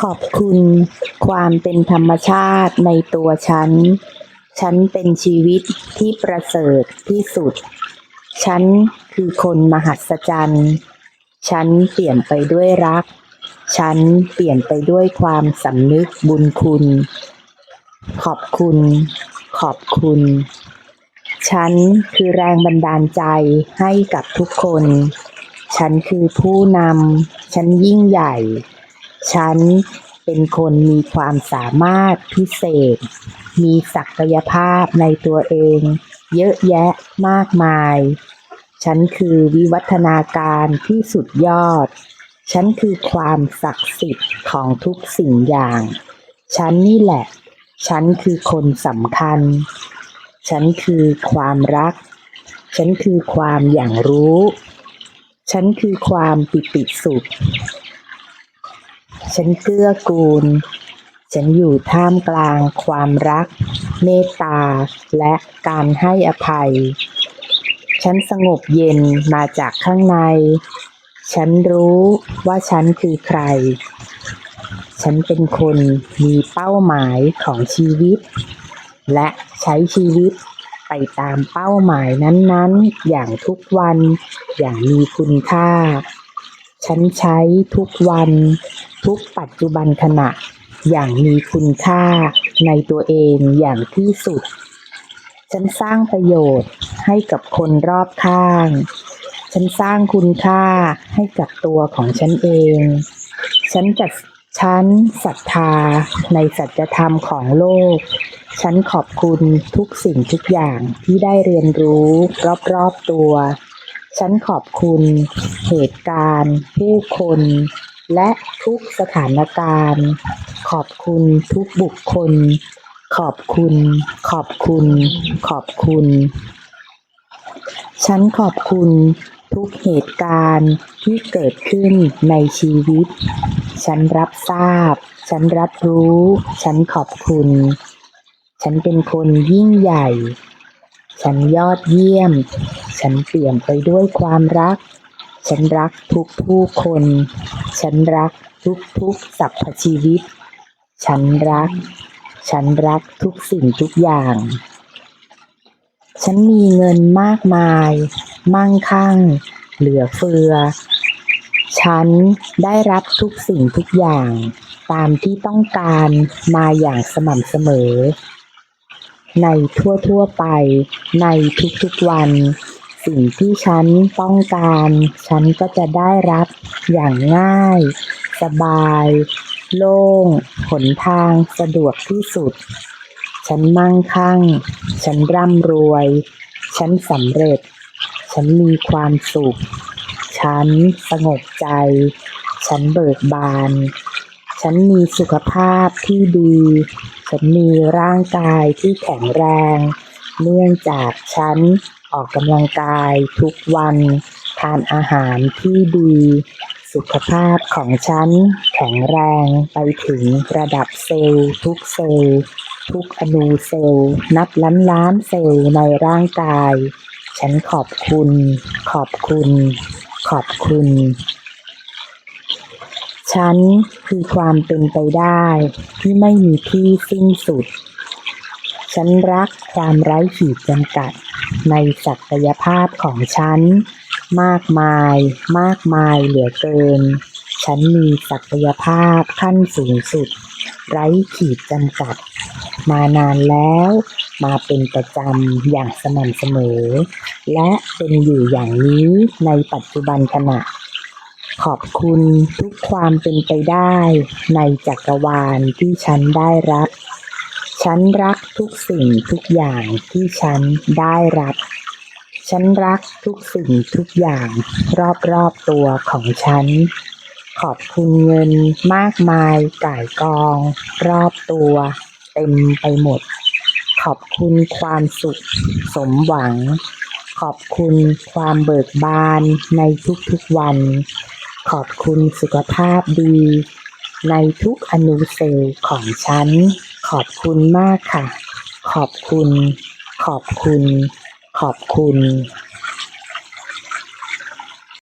ขอบคุณความเป็นธรรมชาติในตัวฉัน ฉันเป็นชีวิตที่ประเสริฐที่สุด ฉันคือคนมหัศจรรย์ ฉันเปลี่ยนไปด้วยรัก ฉันเปลี่ยนไปด้วยความสำนึกบุญคุณ ขอบคุณ ขอบคุณ ฉันคือแรงบันดาลใจให้กับทุกคน ฉันคือผู้นำ ฉันยิ่งใหญ่ ฉันเป็นคนมีความสามารถพิเศษ มีศักยภาพในตัวเอง เยอะแยะมากมาย ฉันคือวิวัฒนาการที่สุดยอด ฉันคือความศักดิ์สิทธิ์ของทุกสิ่งอย่าง ฉันนี่แหละ ฉันคือคนสำคัญ ฉันคือความรัก ฉันคือความอย่างรู้ ฉันคือความปิติสุข ฉันเกื้อกูล ฉันอยู่ท่ามกลางความรัก เมตตา และการให้อภัย ฉันสงบเย็นมาจากข้างใน ฉันรู้ว่าฉันคือใคร ฉันเป็นคนมีเป้าหมายของชีวิต และใช้ชีวิตไปตามเป้าหมายนั้นๆ อย่างทุกวันอย่างมีคุณค่า ฉันใช้ทุกวัน ทุกปัจจุบันขณะ อย่างมีคุณค่าในตัวเองอย่างที่สุด ฉันสร้างประโยชน์ให้กับคนรอบข้าง ฉันสร้างคุณค่าให้กับตัวของฉันเอง ฉันจัดฉันศรัทธาในสัจธรรมของโลก ฉันขอบคุณทุกสิ่งทุกอย่างที่ได้เรียนรู้รอบๆตัว ฉันขอบคุณ เหตุการณ์ ผู้คน และทุกสถานการณ์ ขอบคุณทุกบุคคล ขอบคุณ ขอบคุณ ขอบคุณ ฉันขอบคุณทุกเหตุการณ์ที่เกิดขึ้นในชีวิต ฉันรับทราบ ฉันรับรู้ ฉันขอบคุณ ฉันเป็นคนยิ่งใหญ่ ฉันยอดเยี่ยม ฉันเปลี่ยนไปด้วยความรัก ฉันรักทุกผู้คน ฉันรักทุกทุกสรรพชีวิต ฉันรัก ฉันรักทุกสิ่งทุกอย่าง ฉันมีเงินมากมาย มั่งคั่ง เหลือเฟือ ฉันได้รับทุกสิ่งทุกอย่าง ตามที่ต้องการมาอย่างสม่ำเสมอ ในทั่วๆไป ในทุกๆวัน สิ่งที่ฉันต้องการ ฉันก็จะได้รับอย่างง่าย สบาย โล่ง หนทางสะดวกที่สุด ฉันมั่งคั่ง ฉันร่ำรวย ฉันสำเร็จ ฉันมีความสุข ฉันสงบใจ ฉันเบิกบาน ฉันมีสุขภาพที่ดี ฉันมีร่างกายที่แข็งแรง เนื่องจากฉันออกกำลังกายทุกวัน ทานอาหารที่ดี สุขภาพของฉันแข็งแรงไปถึงระดับเซลล์ทุกเซลล์ ทุกอนูเซลล์ นับล้านล้านเซลล์ในร่างกาย ฉันขอบคุณ ขอบคุณ ขอบคุณ ฉันคือความเป็นไปได้ที่ไม่มีที่สิ้นสุด ฉันรักความไร้ขีดจำกัด ในศักยภาพของฉัน มากมาย มากมายเหลือเกิน ฉันมีศักยภาพขั้นสูงสุด ไร้ขีดจำกัด มานานแล้ว มาเป็นประจำอย่างสม่ำเสมอ และเป็นอยู่อย่างนี้ในปัจจุบันขณะ ขอบคุณทุกความเป็นไปได้ในจักรวาลที่ฉันได้รับ ฉันรักทุกสิ่งทุกอย่างที่ฉันได้รับ ฉันรักทุกสิ่งทุกอย่างรอบๆตัวของฉัน ขอบคุณเงินมากมายก่ายกอง รอบตัวเต็มไปหมด ขอบคุณความสุขสมหวัง ขอบคุณความเบิกบานในทุกๆวัน ขอบคุณสุขภาพดี ในทุกอนุเซลล์ของฉัน ขอบคุณมากค่ะ ขอบคุณ ขอบคุณ ขอบคุณ